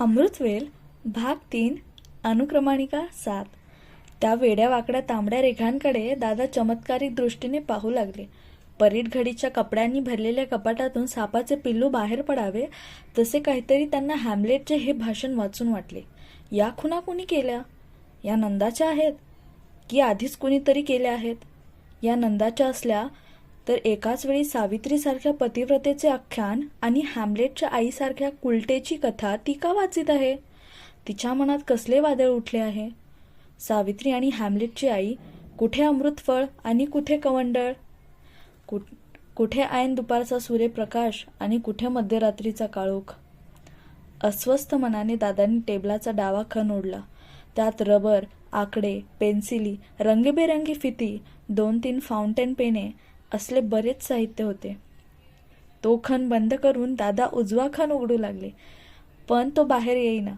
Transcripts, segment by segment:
अमृतवेल भाग तीन अनुक्रमाणिका सात. त्या वेड्या वाकड्या तांबड्या रेघांकडे दादा चमत्कारिक दृष्टीने पाहू लागले. परीट घडीच्या कपड्यांनी भरलेल्या कपाटातून सापाचे पिल्लू बाहेर पडावे तसे काहीतरी त्यांना हॅमलेटचे हे भाषण वाचून वाटले. या खुना कुणी केल्या? या नंदाच्या आहेत? की आधीच कुणीतरी केल्या आहेत? या नंदाच्या असल्या तर एकाच वेळी सावित्रीसारख्या पतिव्रतेचे आख्यान आणि हॅमलेटच्या आईसारख्या कुलटेची कथा ती का वाचित आहे? तिच्या मनात कसले वादळ उठले आहे? सावित्री आणि हॅमलेटची आई कुठे अमृतफळ आणि कुठे कवंडळ? कुठ कुठे ऐन दुपारचा सूर्यप्रकाश आणि कुठे मध्यरात्रीचा काळोख? अस्वस्थ मनाने दादांनी टेबलाचा डावा खण ओढला. त्यात रबर आकडे पेन्सिली रंगीबेरंगी फिती दोन तीन फाउंटेन पेने असले बरेच साहित्य होते. तो खण बंद करून दादा उजवा खण उघडू लागले. पण तो बाहेर येईना.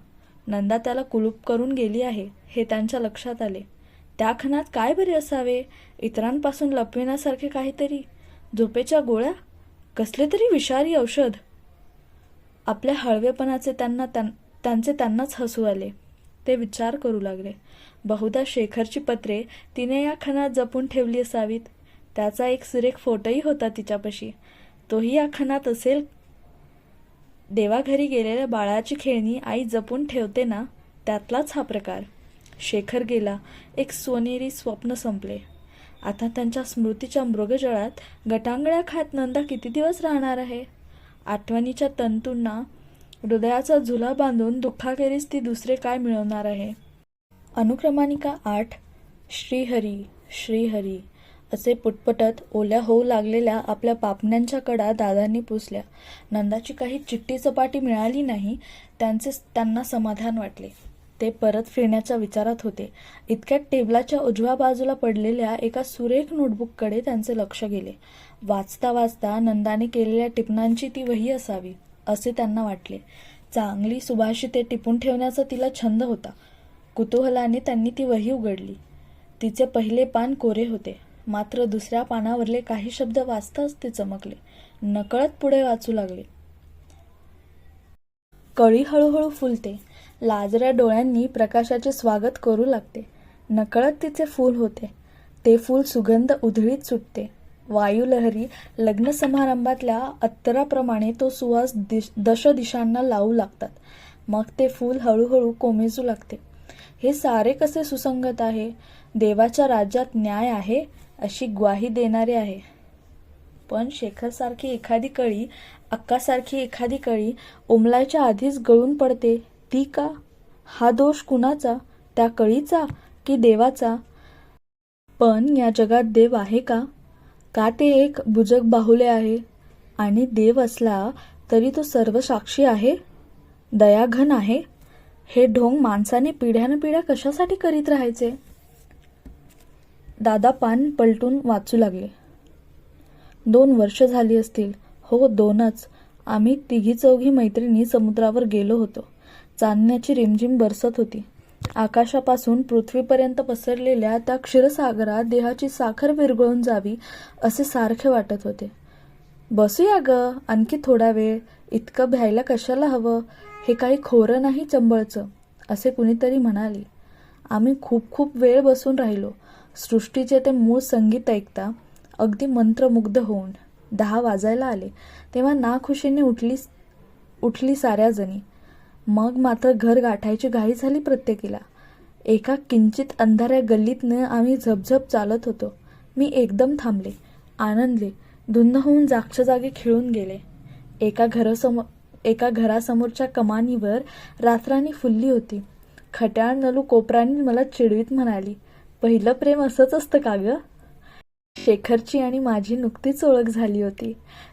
नंदा त्याला कुलूप करून गेली आहे हे त्यांच्या लक्षात आले. त्या खणात काय बरे असावे? इतरांपासून लपविण्यासारखे काहीतरी? झोपेच्या गोळ्या? कसले तरी विषारी औषध? आपल्या हळवेपणाचे त्यांना त्यां- त्यांचे त्यांनाच हसू आले. ते विचार करू लागले. बहुधा शेखरची पत्रे तिने या खणात जपून ठेवली असावीत. त्याचा एक सुरेख फोटोही होता तिच्यापाशी. तोही आखानात असेल? देवाघरी गेलेल्या बाळाची खेळणी आई जपून ठेवते ना? त्यातलाच हा प्रकार. शेखर गेला. एक सोनेरी स्वप्न संपले. आता त्यांच्या स्मृतीच्या मृगजळात गटांगळ्या खात नंदा किती दिवस राहणार आहे? आठवणीच्या तंतूंना हृदयाचा झुला बांधून दुःखाखेरीज ती दुसरे काय मिळवणार आहे? अनुक्रमानिका आठ. श्रीहरी श्रीहरी. असे पुटपटत ओल्या होऊ लागलेल्या आपल्या पापण्यांच्या कडा दादांनी पुसल्या. नंदाची काही चिट्टी चपाटी मिळाली नाही त्यांचे त्यांना समाधान वाटले. ते परत फिरण्याच्या विचारात होते. इतक्यात टेबलाच्या उजव्या बाजूला पडलेल्या एका सुरेख नोटबुककडे त्यांचे लक्ष गेले. वाचता वाचता नंदाने केलेल्या टिपणांची ती वही असावी असे त्यांना वाटले. चांगली सुभाषिते टिपून ठेवण्याचा तिला छंद होता. कुतूहलाने त्यांनी ती वही उघडली. तिचे पहिले पान कोरे होते. मात्र दुसऱ्या पानावरले काही शब्द वाचताच ते चमकले. नकळत पुढे वाचू लागले. कळी हळूहळू फुलते. लाजऱ्या डोळ्यांनी प्रकाशाचे स्वागत करू लागते. नकळत तिचे फूल होते. ते फूल सुगंध उधळीत सुटते. वायुलहरी लग्न समारंभातल्या अत्तराप्रमाणे तो सुवास दिश दश दिशांना लावू लागतात. मग ते फूल हळूहळू कोमेजू लागते. हे सारे कसे सुसंगत आहे? देवाच्या राज्यात न्याय आहे? अशी ग्वाही देणारे आहे. पण शेखरसारखी एखादी कळी अक्कासारखी एखादी कळी उमलायच्या आधीच गळून पडते ती का? हा दोष कुणाचा? त्या कळीचा की देवाचा? पण या जगात देव आहे का? का ते एक बुजक बाहुले आहे? आणि देव असला तरी तो सर्व साक्षी आहे? दयाघन आहे? हे ढोंग माणसाने पिढ्यानपिढ्या कशासाठी करीत राहायचे? दादा पान पलटून वाचू लागले. दोन वर्ष झाली असतील. हो दोनच. आम्ही तिघी चौघी मैत्रिणी समुद्रावर गेलो होतो. चांदण्याची रिमझिम बरसत होती. आकाशापासून पृथ्वीपर्यंत पसरलेल्या त्या क्षीरसागरात देहाची साखर विरघळून जावी असे सारखे वाटत होते. बसूया ग आणखी थोडा वेळ. इतकं भ्यायला कशाला हवं? हे काही खोरं नाही चंबळचं असे कुणीतरी म्हणाले. आम्ही खूप खूप वेळ बसून राहिलो. सृष्टीचे ते मूळ संगीत ऐकता अगदी मंत्रमुग्ध होऊन दहा वाजायला आले. तेव्हा नाखुशीने उठली उठली साऱ्या जणी मग मात्र घर गाठायची घाई झाली प्रत्येकीला. एका किंचित अंधाऱ्या गल्लीतनं आम्ही झपझप चालत होतो. मी एकदम थांबले आनंदले धुंद होऊन जागच्या जागी खिळून गेले. एका घरासमोर एका घरासमोरच्या कमानीवर रात्रानी फुलली होती. खट्याळ नलू कोपरांनी मला चिडवीत म्हणाली पहिलं प्रेम असंच असतं का ग? शेखरची आणि माझी नुकतीच ओळख झाली होती.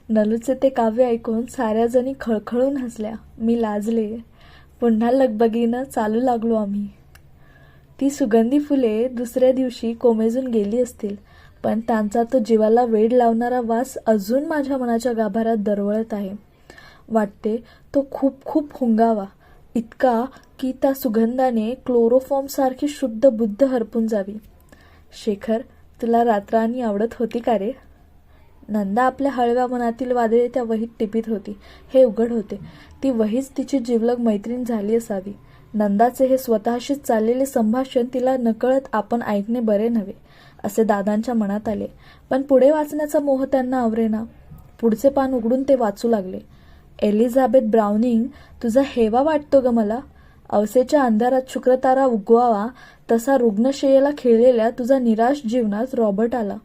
नलूचे ते काव्य ऐकून साऱ्या जणी खळखळून हसल्या. मी लाजले. पुन्हा लगबगीनं चालू लागलो आम्ही. ती सुगंधी फुले दुसऱ्या दिवशी कोमेजून गेली असतील पण त्यांचा तो जीवाला वेड लावणारा वास अजून माझ्या मनाच्या गाभाऱ्यात दरवळत आहे. वाटते तो खूप खूप हुंगावा. इतका की त्या सुगंधाने क्लोरोफॉर्मसारखी शुद्ध बुद्ध हरपून जावी. शेखर तुला रात्रानी आवडत होती का रे? नंदा आपल्या हळव्या मनातील वादळे त्या वहीत टिपीत होती. हे उघड होते. ती वहीच तिची जिवलग मैत्रीण झाली असावी. नंदाचे हे स्वतःशीच चाललेले संभाषण तिला नकळत आपण ऐकणे बरे नव्हे असे दादांच्या मनात आले. पण पुढे वाचण्याचा मोह त्यांना आवरेना. पुढचे पान उघडून ते वाचू लागले. एलिझाबेथ ब्राउनिंग तुझा हेवा वाटतो ग मला? अवसेच्या अंधारात शुक्रतारा उगवावा तसा रुग्णशयेला खिळलेल्या तुझा निराश जीवनात रॉबर्ट आला.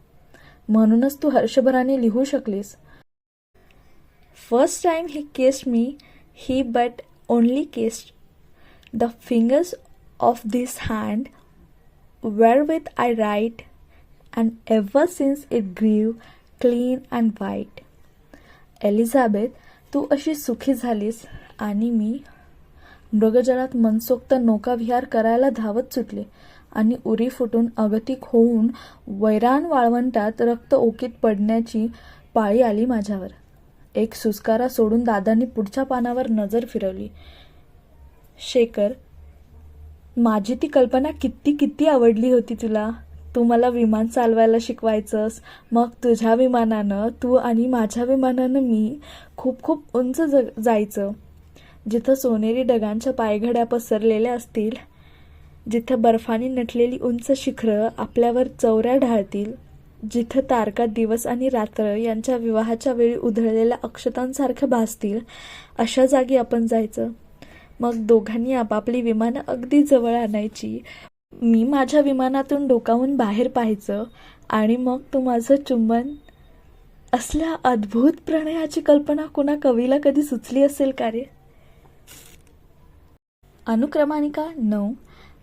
म्हणूनच तू हर्षभराने लिहू शकलीस. First time he kissed me he but only kissed. The fingers of this hand wherewith I write and ever since it grew clean and white. Elizabeth तू अशी सुखी झालीस आणि मी मृगजळात मनसोक्त नौकाविहार करायला धावत सुटले आणि उरी फुटून अगतिक होऊन वैरान वाळवंटात रक्त ओकीत पडण्याची पाळी आली माझ्यावर. एक सुस्कारा सोडून दादांनी पुढच्या पानावर नजर फिरवली. शेखर माझी ती कल्पना किती किती आवडली होती तुला? तू मला विमान चालवायला शिकवायचंस. मग तुझ्या विमानानं तू आणि माझ्या विमानानं मी खूप खूप उंच ज जायचं. जिथं सोनेरी ढगांच्या पायघड्या पसरलेल्या असतील जिथं बर्फाने नटलेली उंच शिखरं आपल्यावर चौऱ्या ढाळतील जिथं तारका दिवस आणि रात्र यांच्या विवाहाच्या वेळी उधळलेल्या अक्षतांसारखं भासतील अशा जागी आपण जायचं. मग दोघांनी आपापली विमानं अगदी जवळ आणायची. मी माझ्या विमानातून डोकावून बाहेर पाहायचं आणि मग तू माझं चुंबन. असल्या अद्भुत प्रणयाची कल्पना कुणा कवीला कधी सुचली असेल का रे? अनुक्रमानिका नऊ.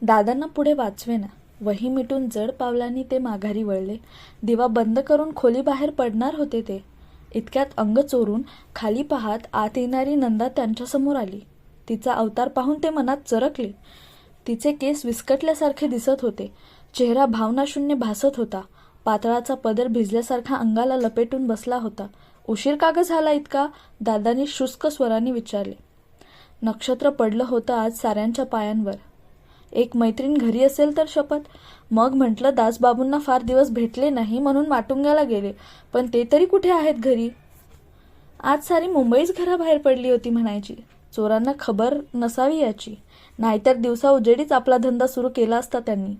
दादांना पुढे वाचवेना. वही मिटून जड पावलांनी ते माघारी वळले. दिवा बंद करून खोली बाहेर पडणार होते ते. इतक्यात अंग चोरून खाली पाहत आत येणारी नंदा त्यांच्यासमोर आली. तिचा अवतार पाहून ते मनात चरकले. तिचे केस विस्कटल्यासारखे दिसत होते. चेहरा भावनाशून्य भासत होता. पातळाचा पदर भिजल्यासारखा अंगाला लपेटून बसला होता. उशीर का ग झाला इतका? दादांनी शुष्क स्वराने विचारले. नक्षत्र पडलं होतं आज साऱ्यांच्या पायांवर. एक मैत्रीण घरी असेल तर शपथ? मग म्हटलं दासबाबूंना फार दिवस भेटले नाही म्हणून माटुंग्याला गेले. पण ते तरी कुठे आहेत घरी? आज सारी मुंबईच घराबाहेर पडली होती म्हणायची. चोरांना खबर नसावी याची. नाहीतर दिवसा उजेडीच आपला धंदा सुरू केला असता त्यांनी.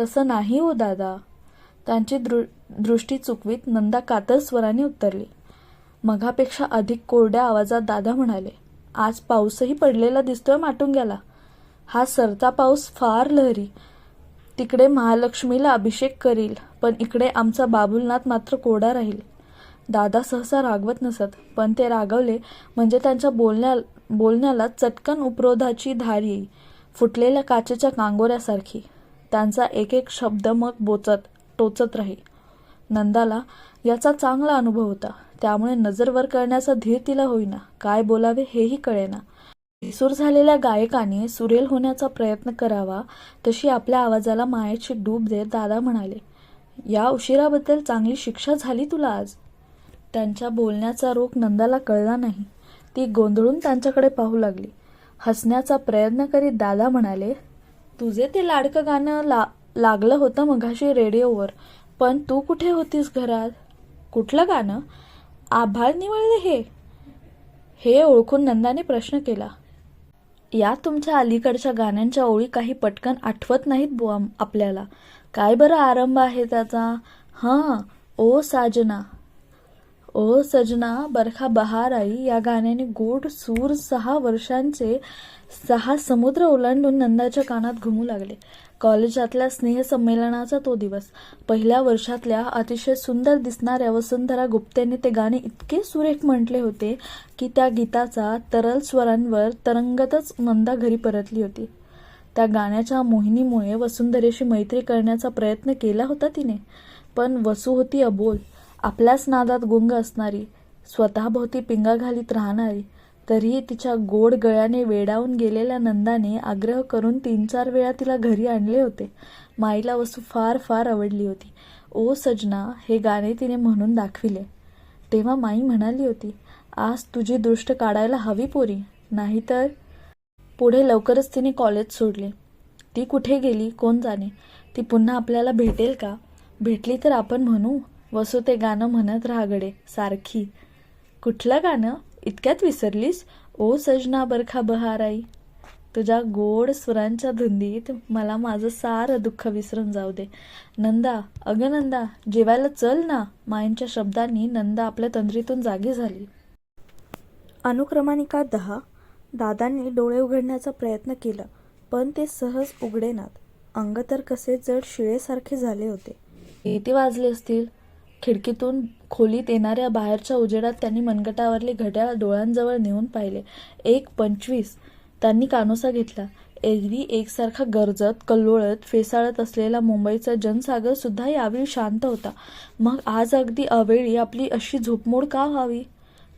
तसं नाही हो दादा. त्यांची दृ दृष्टी चुकवीत नंदा कातर स्वराने उत्तरली. मघापेक्षा अधिक कोरड्या आवाजात दादा म्हणाले आज पाऊसही पडलेला दिसतोय माटुंग्याला. हा सरता पाऊस फार लहरी. तिकडे महालक्ष्मीला अभिषेक करील पण इकडे आमचा बाबुलनाथ मात्र कोरडा राहील. दादा सहसा रागवत नसत पण ते रागवले म्हणजे त्यांच्या बोलण्या बोलण्याला चटकन उपरोधाची धार येई फुटलेल्या काचेच्या कांगोऱ्यासारखी. त्यांचा एक एक शब्द मग बोचत टोचत राही. नंदाला याचा चांगला अनुभव होता. त्यामुळे नजरवर करण्याचा धीर तिला होईना. काय बोलावे हेही कळेना. विसूर झालेल्या गायकाने सुरेल होण्याचा प्रयत्न करावा तशी आपल्या आवाजाला मायेची डूब देत दादा म्हणाले या उशिराबद्दल चांगली शिक्षा झाली तुला आज? त्यांच्या बोलण्याचा रोख नंदाला कळला नाही. ती गोंधळून त्यांच्याकडे पाहू लागली. हसण्याचा प्रयत्न करीत दादा म्हणाले तुझे ते लाडकं गाणं ला लागलं होतं मघाशी रेडिओवर पण तू कुठे होतीस घरात? कुठलं गाणं? आभाळ निवळले हे. हे ओळखून नंदाने प्रश्न केला या तुमच्या अलीकडच्या गाण्यांच्या ओळी काही पटकन आठवत नाहीत बुवा आपल्याला. काय बरं आरंभ आहे त्याचा? हां ओ साजना. ओ सजना बरखा बहार आई या गाण्याने गोड सूर सहा वर्षांचे सहा समुद्र ओलांडून नंदाच्या कानात घुमू लागले. कॉलेजातल्या स्नेहसंमेलनाचा तो दिवस. पहिल्या वर्षातल्या अतिशय सुंदर दिसणाऱ्या वसुंधरा गुप्तेने ते गाणे इतके सुरेख म्हटले होते की त्या गीताचा तरल स्वरांवर तरंगतच नंदा घरी परतली होती. त्या गाण्याच्या मोहिनीमुळे वसुंधरेशी मैत्री करण्याचा प्रयत्न केला होता तिने. पण वसू होती अबोल. आपल्याच नादात गुंग असणारी स्वतःभोवती पिंगा घालीत राहणारी तरीही तिच्या गोड गळ्याने वेडावून गेलेल्या नंदाने आग्रह करून तीन चार वेळा तिला घरी आणले होते. माईला वसू फार फार आवडली होती. ओ सजना हे गाणे तिने म्हणून दाखविले. तेव्हा माई म्हणाली होती आज तुझी दृष्ट काढायला हवी पोरी. नाहीतर पुढे लवकरच तिने कॉलेज सोडले. ती कुठे गेली? कोण जाणे? ती पुन्हा आपल्याला भेटेल का? भेटली तर आपण म्हणू. वसू ते गाणं म्हणत राहागडे सारखी. कुठलं गाणं? इतक्यात विसरलीस? ओ सजना बरखा बहाराई. तुझ्या गोड सुरांच्या धुंदीत मला माझं सारं दुःख विसरून जाऊ दे. नंदा अगं नंदा जेवायला चल ना. माईंच्या शब्दांनी नंदा आपल्या तंद्रीतून जागी झाली. अनुक्रमानिका दहा. दादांनी डोळे उघडण्याचा प्रयत्न केला पण ते सहज उघडेनात. अंग तर कसे जड शिळेसारखे झाले होते. किती वाजले असतील? खिडकीतून खोलीत येणाऱ्या बाहेरच्या उजेडात त्यांनी मनगटावरले घड्याळ डोळ्यांजवळ नेऊन पाहिले. एक पंचवीस. त्यांनी कानोसा घेतला. एरवी एकसारखा गरजत कल्लोळत फेसाळत असलेला मुंबईचा जनसागर सुद्धा यावेळी शांत होता. मग आज अगदी अवेळी आपली अशी झोपमोड का व्हावी?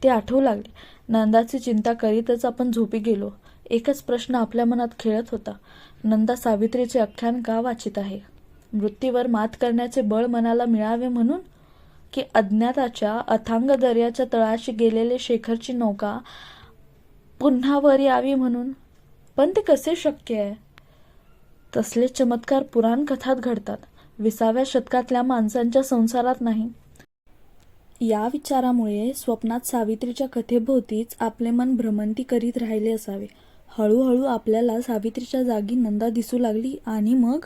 ते आठवू लागले. नंदाची चिंता करीतच आपण झोपी गेलो. एकच प्रश्न आपल्या मनात खेळत होता. नंदा सावित्रीचे आख्यान का वाचित आहे? मृत्यूवर मात करण्याचे बळ मनाला मिळावे म्हणून की अज्ञाताच्या अथांग दर्याच्या तळाशी गेलेले शेखरची नौका पुन्हा वर यावी म्हणून. पण ते कसे शक्य आहे? तसले चमत्कार पुराण कथात घडतात. विसाव्या शतकातल्या माणसांच्या संसारात नाही. या विचारामुळे स्वप्नात सावित्रीच्या कथेभोवतीच आपले मन भ्रमंती करीत राहिले असावे. हळूहळू आपल्याला सावित्रीच्या जागी नंदा दिसू लागली आणि मग?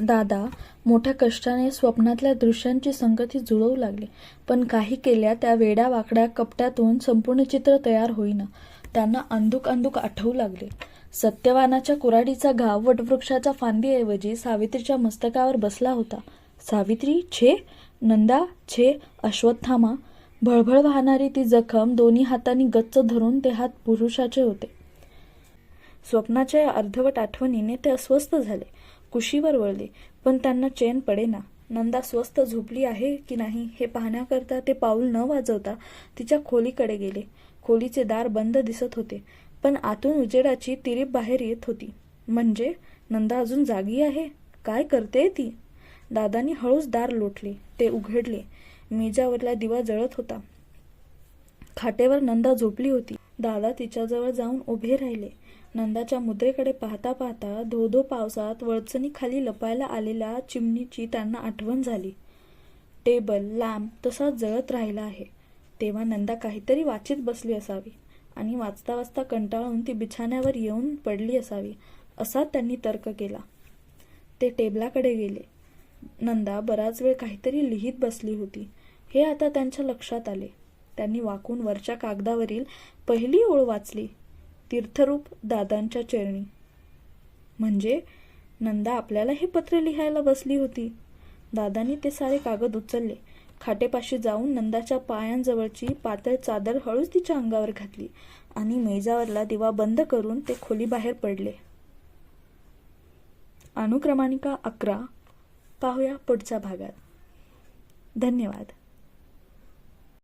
दादा मोठ्या कष्टाने स्वप्नातल्या दृश्यांची संगती जुळवू लागले. पण काही केल्या त्या वेड्या वाकड्या कपट्यातून संपूर्ण चित्र तयार होईना. त्यांना अंधुक अंधुक आठवू लागले. सत्यवानाच्या कुऱ्हाडीचा घाव वटवृक्षाच्या फांदीऐवजी सावित्रीच्या मस्तकावर बसला होता. सावित्री छे? नंदा छे? अश्वत्थामा? भळभळ वाहणारी ती जखम दोन्ही हातांनी गच्च धरून ते हात पुरुषाचे होते. स्वप्नाच्या या अर्धवट आठवणीने ते अस्वस्थ झाले. कुशीवर वळले. पण त्यांना चैन पडेना. नंदा स्वस्त झोपली आहे की नाही हे पाहण्याकरता ते पाऊल न वाजवता तिच्या खोलीकडे गेले. खोलीचे दार बंद दिसत होते. पण आतून उजेडाची तिरीप बाहेर येत होती. म्हणजे? नंदा अजून जागी आहे? काय करते ती? दादानी हळूच दार लोटले. ते उघडले. मेजावरला दिवा जळत होता. खाटेवर नंदा झोपली होती. दादा तिच्याजवळ जाऊन उभे राहिले. नंदाच्या मुद्रेकडे पाहता पाहता धो धो पावसात वळचणीखाली लपायला आलेल्या चिमणीची त्यांना आठवण झाली. टेबल लॅम्प तसा जळत राहिला आहे. तेव्हा नंदा काहीतरी वाचित बसली असावी आणि वाचता वाचता कंटाळून ती बिछाण्यावर येऊन पडली असावी असा त्यांनी तर्क केला. ते टेबलाकडे गेले. नंदा बराच वेळ काहीतरी लिहित बसली होती. हे आता त्यांच्या लक्षात आले. त्यांनी वाकून वरच्या कागदावरील पहिली ओळ वाचली. तीर्थरूप दादांच्या चरणी. म्हणजे नंदा आपल्याला हे पत्र लिहायला बसली होती. दादांनी ते सारे कागद उचलले. खाटेपाशी जाऊन नंदाच्या पायांजवळची पातळ चादर हळूच तिच्या अंगावर घातली आणि मेजावरला दिवा बंद करून ते खोलीबाहेर पडले. अनुक्रमानिका अकरा. पाहूया पुढच्या भागात. धन्यवाद.